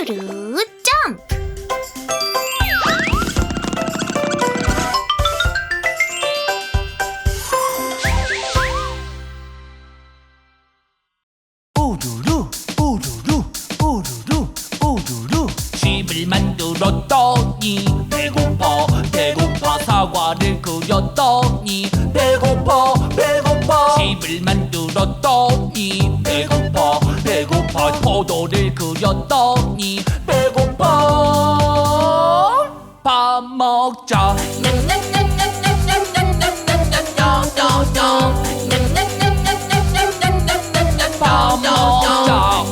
우르르 점프 우르르 우르르 우르르 우르르 집을 만들었더니 배고파 배고파 사과를 그렸더니 배고파 배고파. 집을 만들었더니 배고파 포도를 그렸더니 배고파. 밥 먹자. 밥 먹자.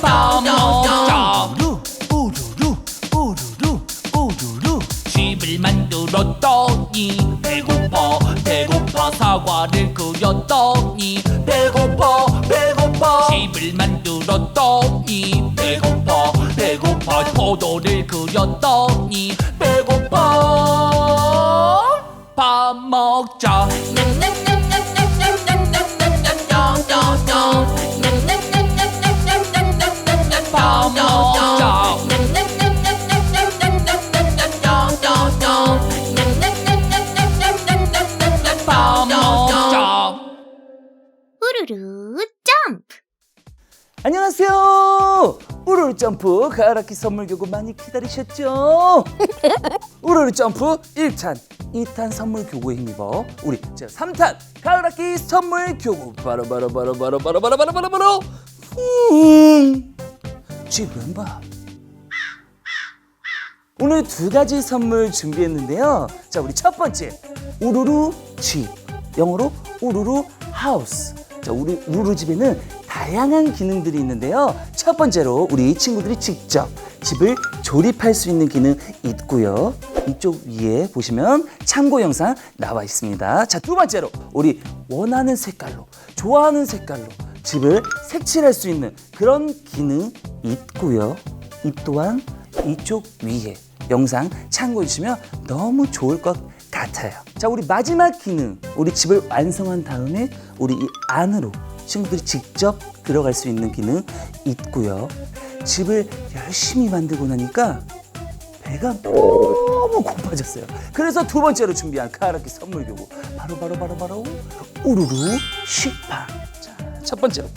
밥 먹자. 우르르 우르르 우르르 집을 만들었더니 배고파 배고 파 사과를 그렸더니 배고파 배고파. 집을 만들었더니 배고파 배고파. 포도를 그렸더니 배고파. 밥 먹자. 밥 우르르 점프. 안녕하세요. 우르르 점프 가을학기 선물 교구 많이 기다리셨죠? 우르르 점프 1탄 2탄 선물 교구에 힘입어 우리 제 3탄 가을학기 선물 교구. 바로 바로 바로 바로 바로 바로 바로 바로 바로. 음 지금 봐. 오늘 두 가지 선물 준비했는데요. 자, 우리 첫 번째 우루루 집. 영어로 우루루 하우스. 자, 우리 우루루 집에는 다양한 기능들이 있는데요. 첫 번째로 우리 친구들이 직접 집을 조립할 수 있는 기능 있고요. 이쪽 위에 보시면 참고 영상 나와 있습니다. 자, 두 번째로 우리 원하는 색깔로 좋아하는 색깔로 집을 색칠할 수 있는 그런 기능 있고요. 이 또한 이쪽 위에 영상 참고해 주시면 너무 좋을 것 같아요. 자, 우리 마지막 기능. 우리 집을 완성한 다음에 우리 이 안으로 친구들이 직접 들어갈 수 있는 기능 있고요. 집을 열심히 만들고 나니까 배가 너무 고파졌어요. 그래서 두 번째로 준비한 카라키 선물 교구 바로 바로 바로 바로 우르르 식빵. 자, 첫 번째로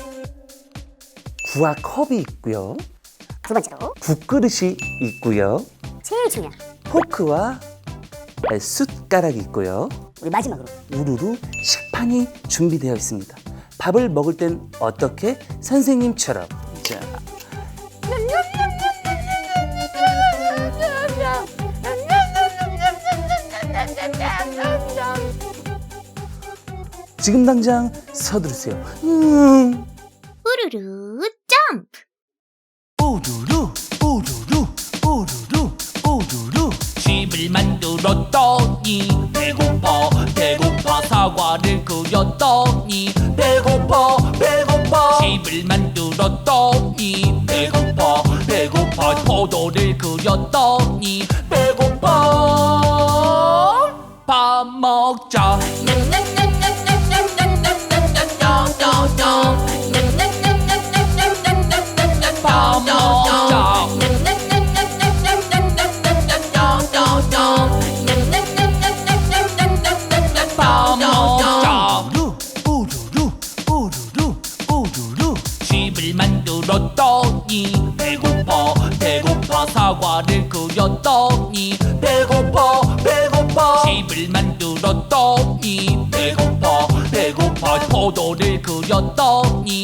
구화 컵이 있고요. 두 번째로 국그릇이 있고요. 제일 중요한 포크와 숟가락이 있고요. 우리 마지막으로 우르르 식판이 준비되어 있습니다. 밥을 먹을 땐 어떻게 선생님처럼 자, 지금 당장 서두르세요. 음. 우르르 만들었더니 배고파 배고파. 포도를 그렸더니 배고파. 밥 먹자. 밥 먹자 사과를 그렸더니 배고파 배고파. 집을 만들었더니 배고파 배고파. 포도를 그렸더니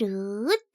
るーっ